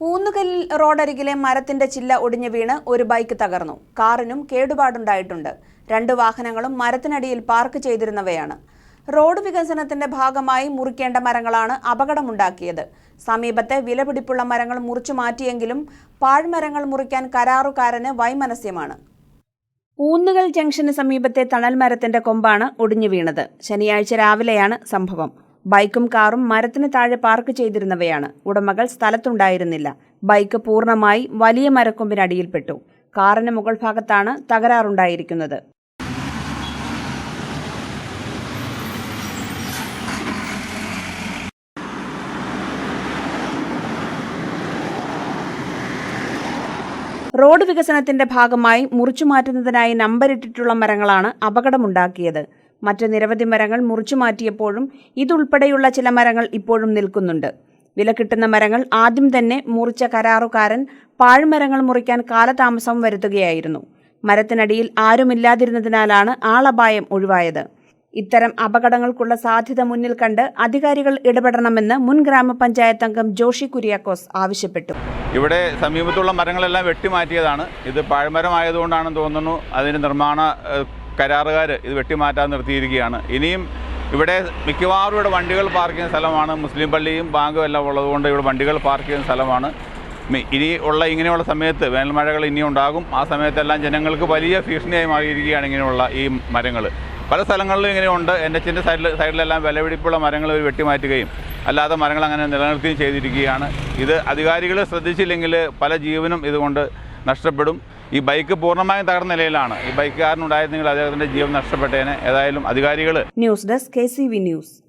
ഊന്നുകല്ലിൽ റോഡരികിലെ മരത്തിന്റെ ചില്ല ഒടിഞ്ഞു വീണ് ഒരു ബൈക്ക് തകർന്നു. കാറിനും കേടുപാടുണ്ടായിട്ടുണ്ട്. രണ്ട് വാഹനങ്ങളും മരത്തിനടിയിൽ പാർക്ക് ചെയ്തിരുന്നവയാണ്. റോഡ് വികസനത്തിന്റെ ഭാഗമായി മുറിക്കേണ്ട മരങ്ങളാണ് അപകടമുണ്ടാക്കിയത്. സമീപത്തെ വിലപിടിപ്പുള്ള മരങ്ങൾ മുറിച്ചു മാറ്റിയെങ്കിലും പാഴ്മരങ്ങൾ മുറിക്കാൻ കരാറുകാരന് വൈമനസ്യമാണ്. ഊന്നുകൽ ജംഗ്ഷന് സമീപത്തെ തണൽ മരത്തിന്റെ കൊമ്പാണ് ഒടിഞ്ഞു വീണത്. ശനിയാഴ്ച രാവിലെയാണ് സംഭവം. ബൈക്കും കാറും മരത്തിന് താഴെ പാർക്ക് ചെയ്തിരുന്നവയാണ്. ഉടമകൾ സ്ഥലത്തുണ്ടായിരുന്നില്ല. ബൈക്ക് പൂർണമായി വലിയ മരക്കൊമ്പിനടിയിൽപ്പെട്ടു കാറിന് മുകൾ ഭാഗത്താണ് തകരാറുണ്ടായിരിക്കുന്നത്. റോഡ് വികസനത്തിന്റെ ഭാഗമായി മുറിച്ചു മാറ്റുന്നതിനായി നമ്പരിട്ടിട്ടുള്ള മരങ്ങളാണ് അപകടമുണ്ടാക്കിയത്. മറ്റ് നിരവധി മരങ്ങൾ മുറിച്ചു മാറ്റിയപ്പോഴും ഇതുൾപ്പെടെയുള്ള ചില മരങ്ങൾ ഇപ്പോഴും നിൽക്കുന്നുണ്ട്. വില കിട്ടുന്ന മരങ്ങൾ ആദ്യം തന്നെ മുറിച്ച കരാറുകാരൻ പാഴ്മരങ്ങൾ മുറിക്കാൻ കാലതാമസം വരുത്തുകയായിരുന്നു. മരത്തിനടിയിൽ ആരുമില്ലാതിരുന്നതിനാലാണ് ആളപായം ഒഴിവായത്. ഇത്തരം അപകടങ്ങൾക്കുള്ള സാധ്യത മുന്നിൽ കണ്ട് അധികാരികൾ ഇടപെടണമെന്ന് മുൻ ഗ്രാമപഞ്ചായത്ത് അംഗം ജോഷി കുര്യാക്കോസ് ആവശ്യപ്പെട്ടു. ഇവിടെ സമീപത്തുള്ള മരങ്ങളെല്ലാം വെട്ടിമാറ്റിയതാണ്. ഇത് പാഴ്മരമായതുകൊണ്ടാണെന്ന് തോന്നുന്നു. അതിന് നിർമ്മാണ കരാറുകാർ ഇത് വെട്ടിമാറ്റാൻ നിർത്തിയിരിക്കുകയാണ്. ഇനിയും ഇവിടെ മിക്കവാറും ഇവിടെ വണ്ടികൾ പാർക്ക് ചെയ്യുന്ന സ്ഥലമാണ്. മുസ്ലിം പള്ളിയും ബാങ്കും എല്ലാം ഉള്ളതുകൊണ്ട് ഇവിടെ വണ്ടികൾ പാർക്ക് ചെയ്യുന്ന സ്ഥലമാണ്. ഇനി ഉള്ള ഇങ്ങനെയുള്ള സമയത്ത് വേനൽമഴകൾ ഇനിയും ഉണ്ടാകും. ആ സമയത്തെല്ലാം ജനങ്ങൾക്ക് വലിയ ഭീഷണിയായി മാറിയിരിക്കുകയാണ് ഇങ്ങനെയുള്ള ഈ മരങ്ങൾ പല സ്ഥലങ്ങളിലും ഇങ്ങനെയുണ്ട് എൻ എച്ചിന്റെ സൈഡിൽ സൈഡിലെല്ലാം വിലപിടിപ്പുള്ള മരങ്ങൾ ഇവർ വെട്ടിമാറ്റുകയും അല്ലാതെ മരങ്ങൾ അങ്ങനെ നിലനിർത്തുകയും ചെയ്തിരിക്കുകയാണ്. ഇത് അധികാരികൾ ശ്രദ്ധിച്ചില്ലെങ്കിൽ പല ജീവനും ഇതുകൊണ്ട് നഷ്ടപ്പെടും. ഈ ബൈക്ക് പൂർണമായും തകർന്ന നിലയിലാണ്. ഈ ബൈക്കുകാരനുണ്ടായിരുന്നെങ്കിൽ അദ്ദേഹത്തിന്റെ ജീവൻ നഷ്ടപ്പെട്ടേനെ. ഏതായാലും അധികാരികൾ ന്യൂസ് ഡെസ്ക് കെ ന്യൂസ്.